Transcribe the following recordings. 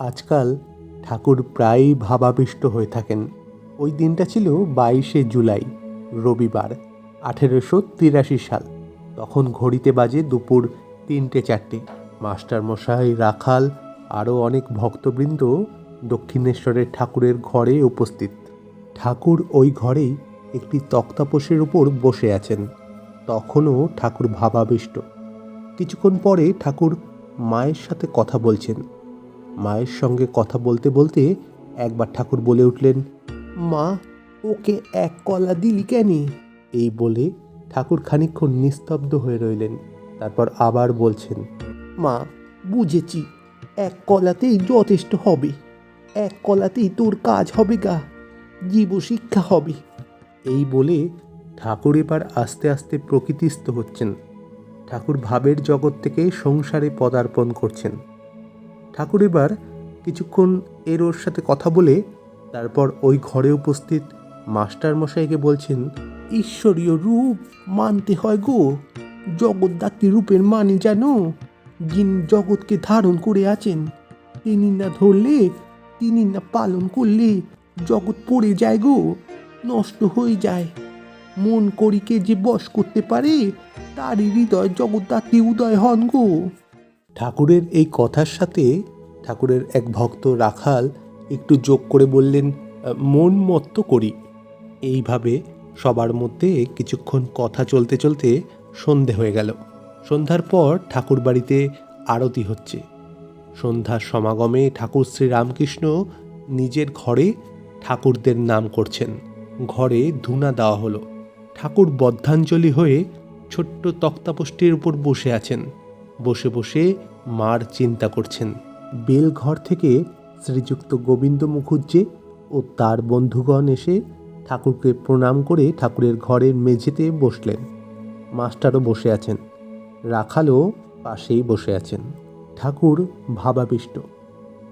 আজকাল ঠাকুর প্রায়ই ভাবাবিষ্ট হয়ে থাকেন। ওই দিনটা ছিল বাইশে জুলাই, রবিবার, আঠেরোশো তিরাশি সাল। তখন ঘড়িতে বাজে দুপুর তিনটে চারটে। মাস্টারমশাই, রাখাল, আরও অনেক ভক্তবৃন্দ দক্ষিণেশ্বরের ঠাকুরের ঘরে উপস্থিত। ঠাকুর ওই ঘরেই একটি তক্তাপোষের উপর বসে আছেন। তখনও ঠাকুর ভাবাবিষ্ট। কিছুক্ষণ পরে ঠাকুর মায়ের সাথে কথা বলছেন। মায়ের সঙ্গে কথা বলতে বলতে একবার ঠাকুর বলে উঠলেন, মা, ওকে এক কলা দিলি কেন? এই বলে ঠাকুর খানিকক্ষণ নিস্তব্ধ হয়ে রইলেন। তারপর আবার বলছেন, মা, বুঝেছি, এক কলাতেই যথেষ্ট হবে, এক কলাতেই তোর কাজ হবে গা জীব শিক্ষা হবে। এই বলে ঠাকুর এবার আস্তে আস্তে প্রকৃতিস্থ হচ্ছেন। ঠাকুর ভাবের জগৎ থেকে সংসারে পদার্পণ করছেন। ঠাকুর এবার কিছুক্ষণ এর ওর সাথে কথা বলে তারপর ওই ঘরে উপস্থিত মাস্টার মশাইকে বলছেন, ঈশ্বরীয় রূপ মানতে হয় গো। জগৎদাত্রী রূপের মানে জানো যিনি জগৎকে ধারণ করে আছেন, তিনি না ধরলে, তিনি না পালন করলে জগৎ পড়ে যায় গো, নষ্ট হয়ে যায়। মন করিকে যে বশ করতে পারে, তারই হৃদয় জগদ্দাত্রী উদয় হন গো। ঠাকুরের এই কথার সাথে ঠাকুরের এক ভক্ত রাখাল একটু যোগ করে বললেন, মন মত্ত করি। এইভাবে সবার মধ্যে কিছুক্ষণ কথা চলতে চলতে সন্ধে হয়ে গেল। সন্ধ্যার পর ঠাকুর বাড়িতে আরতি হচ্ছে। সন্ধ্যার সমাগমে ঠাকুর শ্রী রামকৃষ্ণ নিজের ঘরে ঠাকুরদের নাম করছেন। ঘরে ধুনা দেওয়া হলো। ঠাকুর বদ্ধাঞ্জলি হয়ে ছোট্ট তক্তাপোষ্টির উপর বসে আছেন। বসে বসে মার চিন্তা করছেন। বেলঘর থেকে শ্রীযুক্ত গোবিন্দ মুখুজ্জে ও তার বন্ধুগণ এসে ঠাকুরকে প্রণাম করে ঠাকুরের ঘরের মেঝেতে বসলেন। মাস্টারও বসে আছেন। রাখালও পাশেই বসে আছেন। ঠাকুর ভাবাবিষ্ট।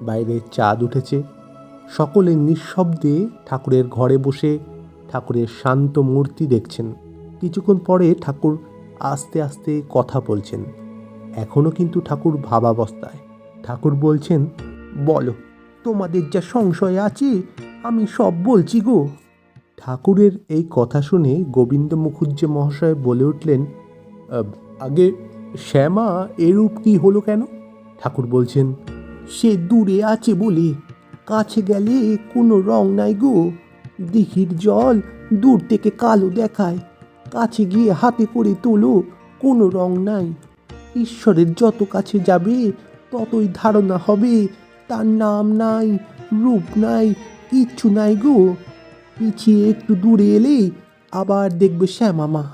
বাইরে চাঁদ উঠেছে। সকলে নিঃশব্দে ঠাকুরের ঘরে বসে ঠাকুরের শান্ত মূর্তি দেখছেন। কিছুক্ষণ পরে ঠাকুর আস্তে আস্তে কথা বলছেন। এখনও কিন্তু ঠাকুর ভাবাবস্থায়। ঠাকুর বলছেন, বলো, তোমাদের যা সংশয় আছে, আমি সব বলছি গো। ঠাকুরের এই কথা শুনে গোবিন্দ মুখুজ্জে মহাশয় বলে উঠলেন আগে শ্যামা এরূপ কি হলো কেন? ঠাকুর বলছেন, সে দূরে আছে বলে, কাছে গেলে কোনো রং নাই গো। দিঘির জল দূর থেকে কালো দেখায়, কাছে গিয়ে হাতে করে তোলো, কোনো রং নাই। ঈশ্বরের যত কাছে যাবে, ততই ধারণা হবে। তার নাম নাই, রূপ নাই, কিচ্ছু নাই গো। পিছিয়ে একটু দূরে এলেই আবার দেখবে শ্যামামা।